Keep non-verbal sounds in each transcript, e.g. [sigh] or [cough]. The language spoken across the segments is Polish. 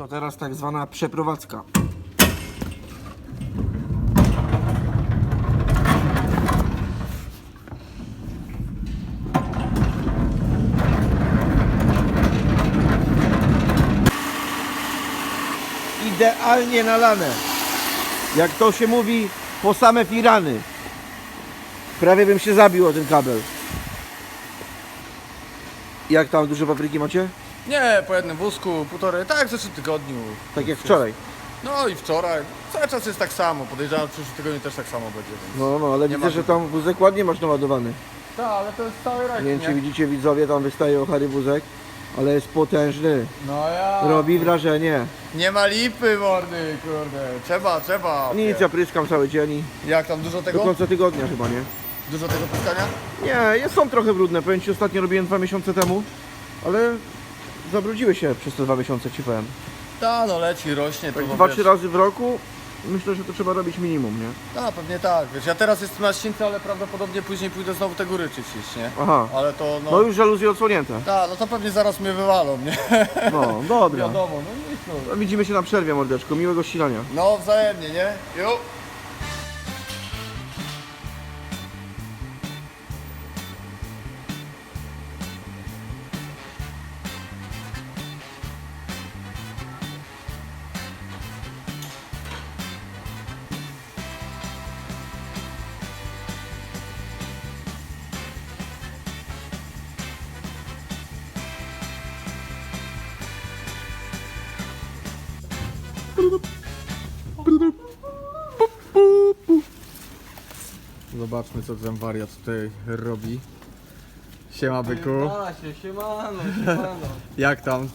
To teraz tak zwana przeprowadzka. Idealnie nalane. Jak to się mówi, po same firany. Prawie bym się zabił o ten kabel. Jak tam duże papryki macie? Nie, po jednym wózku, półtorej, tak w zeszłym tygodniu. Tak jak wczoraj. No i wczoraj. Cały czas jest tak samo. Podejrzewam, że w przyszłym tygodniu też tak samo będzie. Więc... No, no, ale Nie widzę, ma- że tam wózek ładnie masz naładowany. Tak, ale to jest cały rajk, Nie wiem, czy widzicie widzowie, tam wystaje ochary wózek, ale jest potężny. No ja... Robi wrażenie. Nie ma lipy, mordy, kurde. Trzeba, trzeba. Nic, ja pryskam cały dzień i Jak tam, dużo do tego? końca tygodnia chyba, nie? Dużo tego pyskania? Nie, jest, są trochę brudne. Powiem Ci, ostatnio robiłem dwa miesiące temu, ale zabrudziły się przez te dwa miesiące, Ci powiem. Tak, no leci, rośnie. Tak to, dwa, wiesz. trzy razy w roku, myślę, że to trzeba robić minimum, nie? Tak, pewnie tak. Wiesz, ja teraz jestem na ściance, ale prawdopodobnie później pójdę znowu te góry czyścić, nie? Aha. Ale to, no... No już żaluzje odsłonięte. Tak, no to pewnie zaraz mnie wywalą, nie? No, dobra. [laughs] Wiadomo, no nic, no. To Widzimy się na przerwie, mordeczko. Miłego ścinania. No, wzajemnie, nie? Jo. Zobaczmy, co ten wariat tutaj robi. Siema, byku. Siemano, siemano. [laughs] Jak tam?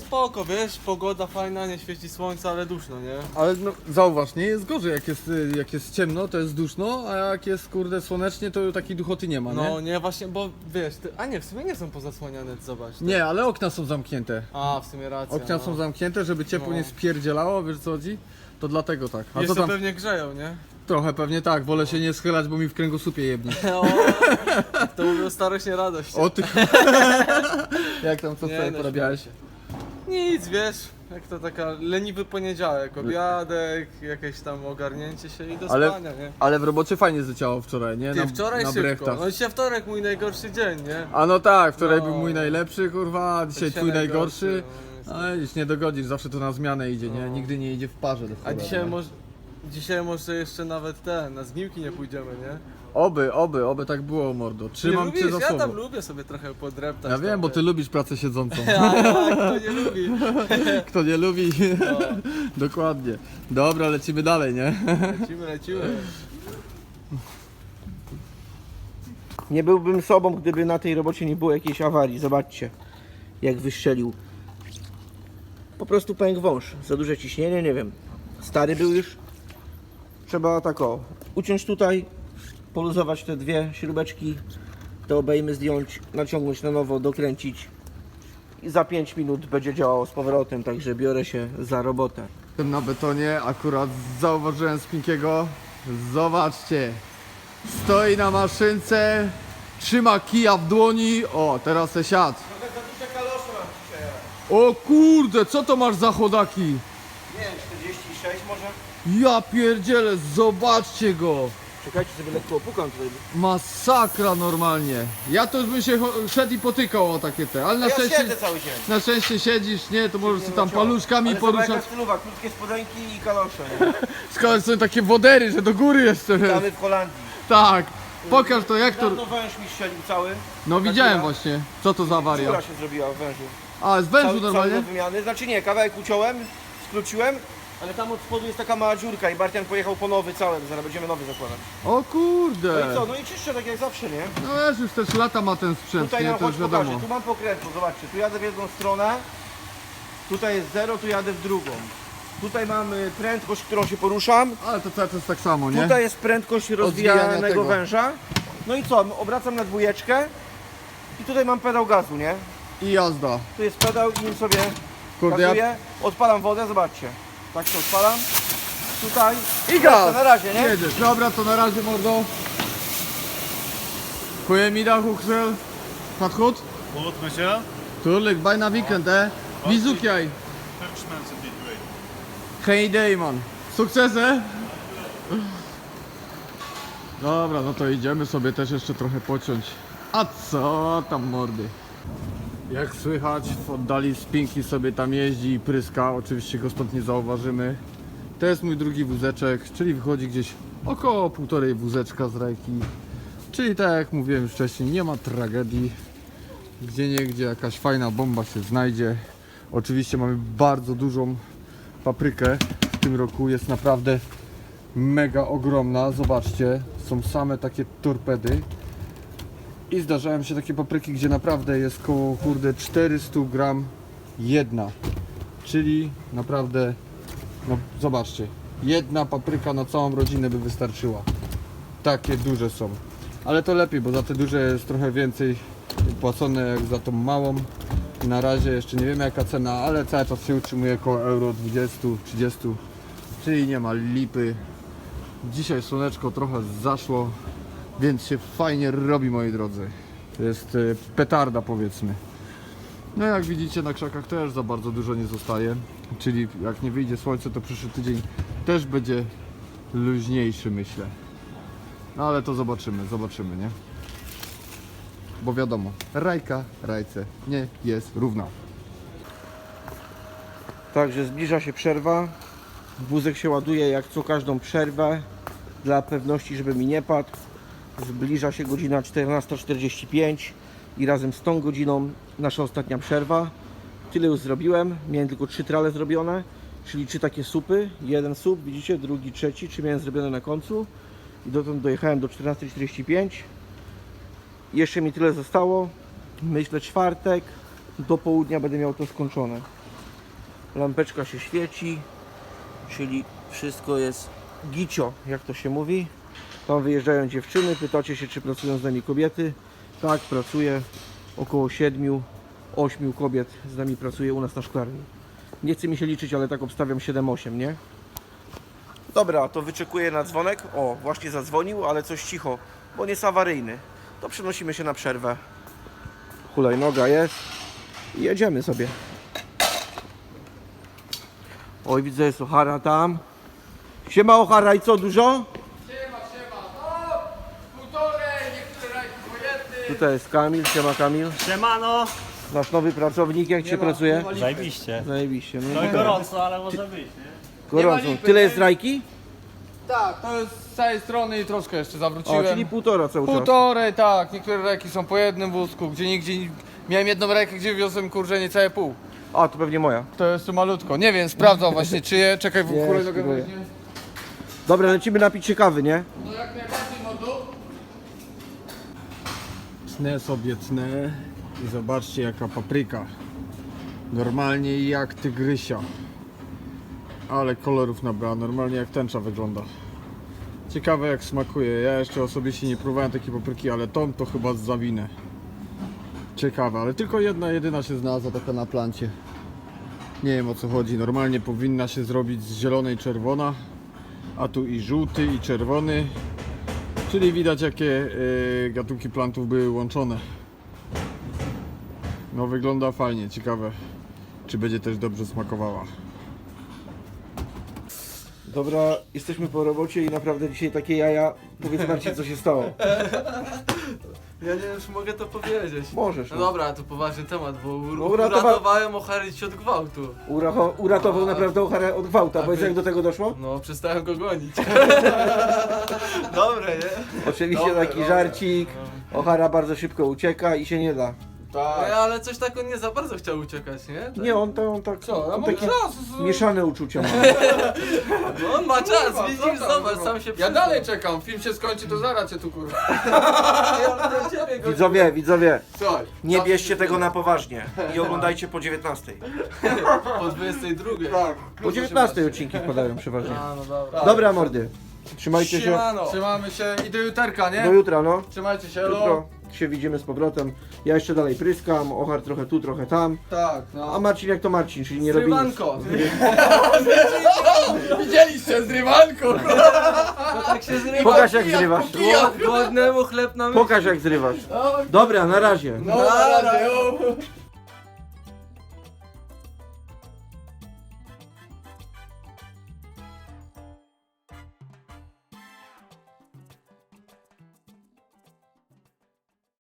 Spoko, wiesz, pogoda fajna, nie świeci słońce, ale duszno, nie? Ale no, zauważ, nie jest gorzej, jak jest, y, jak jest ciemno, to jest duszno, a jak jest, kurde, słonecznie, to takiej duchoty nie ma, No nie? nie, właśnie, bo wiesz, ty, a nie, w sumie nie są pozasłaniane, zobacz. ty. Nie, ale okna są zamknięte. A, w sumie racja. Okna no. są zamknięte, żeby ciepło No. nie spierdzielało, wiesz co chodzi? To dlatego tak. A co Jeszcze tam? pewnie grzeją, nie? Trochę pewnie tak, wolę się nie schylać, bo mi w kręgosłupie jebnie. [laughs] O, to mówią starość nie radość. O ty... [laughs] [laughs] jak tam, co Nie, sobie no, porabiałeś? Nic, wiesz, jak to taka leniwy poniedziałek, obiadek, jakieś tam ogarnięcie się i do Ale- spania, nie? Ale w robocie fajnie zleciało wczoraj, nie? Ty, wczoraj na szybko, brechtach. no dzisiaj wtorek mój najgorszy dzień, nie? A no tak, wczoraj No. był mój najlepszy, kurwa, a dzisiaj twój najgorszy. no, Ale już nie dogodzisz, zawsze to na zmianę idzie, nie? Nigdy nie idzie w parze. do A cholery, dzisiaj nie? może, dzisiaj może jeszcze nawet ten, na zgniłki nie pójdziemy, nie? Oby, oby, oby tak było, mordo. Trzymam nie cię lubisz? za Ja tam słowo. lubię sobie trochę podreptać. Ja wiem, tam, bo ty lubisz pracę siedzącą. [laughs] A jak to nie lubi? [laughs] Kto nie lubi, No, [laughs] dokładnie. Dobra, lecimy dalej, nie? lecimy, lecimy. Nie byłbym sobą, gdyby na tej robocie nie było jakiejś awarii. Zobaczcie, jak wystrzelił. Po prostu pęk wąż. Za duże ciśnienie, nie wiem. Stary był już. Trzeba tak o, uciąć tutaj, poluzować te dwie śrubeczki, te obejmy zdjąć, naciągnąć na nowo, dokręcić. I za 5 minut będzie działało z powrotem, także biorę się za robotę. Jestem na betonie, akurat zauważyłem Spinkiego. Zobaczcie. Stoi na maszynce, trzyma kija w dłoni. O, teraz se siadł. O kurde, co to masz za chodaki? Nie wiem, 46 może? Ja pierdzielę, zobaczcie go. Czekajcie sobie lekko opukam tutaj. Masakra normalnie. Ja to już bym się cho- szedł i potykał o takie te, ale na Ja szczęście, siedzę cały dzień. na szczęście siedzisz, nie, to możesz sobie tam ciągle. paluszkami Ale zobacz, poruszać. jaka stylowa, krótkie spodenki i kalosze. Nie? [laughs] Skoro są takie wodery, że do góry jeszcze. Witamy w Holandii. Tak. Pokaż to jak to. Dawno węż mi strzelił cały. No widziałem dziura. właśnie. Co to za Dziura awaria? się zrobiła w wężu. A, z wężu Cały, cały do normalnie? wymiany. Znaczy nie, kawałek uciąłem, skróciłem, ale tam od spodu jest taka mała dziurka i Bartian pojechał po nowy całym, zaraz będziemy nowy zakładać. O No i kurde. co, no i czyszczę tak jak zawsze, nie? No wiesz, już też lata ma ten sprzęt, Tutaj nie? mam, To już chodź pokażę, wiadomo. tu mam pokrętło, zobaczcie, tu jadę w jedną stronę, tutaj jest zero, tu jadę w drugą. Tutaj mamy prędkość, którą się poruszam, Ale to cały czas tak samo, nie? Tutaj jest prędkość Odwijania rozwijanego tego. węża. No i co? Obracam na dwójeczkę i tutaj mam pedał gazu, nie? I jazda. Tu jest pedał i nim sobie Kurde, ja... gazuję. Odpalam wodę, zobaczcie. Tak to odpalam. Tutaj. I gaz! Na razie, nie? Jedziesz. Dobra, to na razie mordo. Goedemiddag, Hoeksel. Gaat goed? Goed met je? Tuurlijk, bijna weekend hè. Wie zoek jij? Hej Dejman, sukcesy! Dobra, no to idziemy sobie też jeszcze trochę pociąć. A co tam mordy? Jak słychać, w oddali spinki sobie tam jeździ i pryska. Oczywiście go stąd nie zauważymy. To jest mój drugi wózeczek, czyli wychodzi gdzieś około półtorej wózeczka z rajki. Czyli tak jak mówiłem już wcześniej, nie ma tragedii. Gdzie niegdzie jakaś fajna bomba się znajdzie. Oczywiście mamy bardzo dużą paprykę w tym roku. Jest naprawdę mega ogromna. Zobaczcie, są same takie torpedy. I zdarzają się takie papryki, gdzie naprawdę jest koło kurde 400 gram jedna. Czyli naprawdę, no zobaczcie, jedna papryka na całą rodzinę by wystarczyła. Takie duże są. Ale to lepiej, bo za te duże jest trochę więcej płacone jak za tą małą. Na razie jeszcze nie wiemy jaka cena, ale cały czas się utrzymuje około euro 20-30, czyli nie ma lipy. Dzisiaj słoneczko trochę zaszło, więc się fajnie robi moi drodzy. To jest e, petarda powiedzmy. No jak widzicie na krzakach też za bardzo dużo nie zostaje, czyli jak nie wyjdzie słońce to przyszły tydzień też będzie luźniejszy myślę. No ale to zobaczymy, zobaczymy, nie? Bo wiadomo, rajka rajce nie jest równa. Także zbliża się przerwa. Wózek się ładuje jak co każdą przerwę. Dla pewności, żeby mi nie padł. Zbliża się godzina 14.45 i razem z tą godziną nasza ostatnia przerwa. Tyle już zrobiłem. Miałem tylko trzy trale zrobione, czyli trzy takie supy. Jeden sup, widzicie, drugi, trzeci, trzy miałem zrobione na końcu. I dotąd dojechałem do 14.45. Jeszcze mi tyle zostało. Myślę czwartek. Do południa będę miał to skończone. Lampeczka się świeci, czyli wszystko jest gicio, jak to się mówi. Tam wyjeżdżają dziewczyny, pytacie się, czy pracują z nami kobiety. Tak, pracuję. Około 7-8 kobiet z nami pracuje u nas na szklarni. Nie chce mi się liczyć, ale tak obstawiam 7-8, nie? Dobra, to wyczekuję na dzwonek. O, właśnie zadzwonił, ale coś cicho, bo nie jest awaryjny. To przenosimy się na przerwę. Hulajnoga jest i jedziemy sobie. Oj, widzę, jest Ochara tam. Siema Ochara i co, dużo? Siema, siema, no półtorej, niektóre rajki pojęty. Tutaj jest Kamil, siema Kamil. Siemano! Nasz nowy pracownik, jak Cię pracuje? Zajebiście. Zajebiście. No, No i gorąco, ale może być, nie? gorąco. Nie lipy, Tyle nie? jest rajki? Tak, to jest z całej strony i troszkę jeszcze O, zawróciłem. czyli półtora cały czas. Półtorej, tak, niektóre rajki są po jednym wózku, gdzie nigdzie... Miałem jedną rajkę, gdzie wiozłem kurczę niecałe pół. A, to pewnie moja. To jest tu malutko. Nie wiem, sprawdzał właśnie czyje. Czekaj, w Nie, ogóle spróbuję. Dobra, lecimy napić się kawy, nie? No jak najbardziej Tnę sobie tnę i zobaczcie jaka papryka. Normalnie jak tygrysia. Ale kolorów nabrała, normalnie jak tęcza wygląda. Ciekawe jak smakuje. Ja jeszcze osobiście nie próbowałem takiej papryki, ale tą to chyba zawinę. Ciekawe, ale tylko jedna jedyna się znalazła taka na plancie. Nie wiem o co chodzi. Normalnie powinna się zrobić z zielonej czerwona, a tu i żółty i czerwony. Czyli widać jakie e, gatunki plantów były łączone. No wygląda fajnie, ciekawe czy będzie też dobrze smakowała. Dobra, jesteśmy po robocie i naprawdę dzisiaj takie jaja. Powiedz Marcin, co się stało. [laughs] Ja nie wiem, czy mogę to powiedzieć. Możesz. No No. dobra, to poważny temat, bo ur- No, uratowa- uratowałem Ochary od gwałtu. Uracho- uratował naprawdę Ocharę od gwałta. A wy- jak do tego doszło? No, przestałem go gonić. [laughs] Dobre, nie? Oczywiście Dobre, taki dobre. żarcik. Ochara bardzo szybko ucieka i się nie da. Tak. No, ale coś tak on nie za bardzo chciał uciekać, nie? Tak. Nie, on to on tak. Co? Ja on mam takie czas. mieszane uczucia ma. No, [laughs] on ma czas, Kurwa, widzisz, tam, zobacz, kurwa? sam się Ja przyznał. dalej czekam, film się skończy, to zaraz cię tu kurwa. [laughs] Ja do ciebie go- Widzowie, widzowie, Co? nie bierzcie tego na poważnie i oglądajcie po 19. Po 22. Tak. Po 19 odcinki wpadają przeważnie. A, no dobra. Dobra mordy, trzymajcie się. Siemano. Trzymamy się i do juterka, nie? Do jutra, no. Trzymajcie się, elo. Jutro się widzimy z powrotem. Ja jeszcze dalej pryskam, Ochar trochę tu, trochę tam. Tak, no. A Marcin jak to Marcin, czyli nie robi nic. Zrywanko. [laughs] Widzieliście zrywanko, No tak się zrywa. Pokaż jak zrywasz. Głod- Głodnemu chleb na myśli. Pokaż jak zrywasz. Dobra, na razie. No, na razie, o.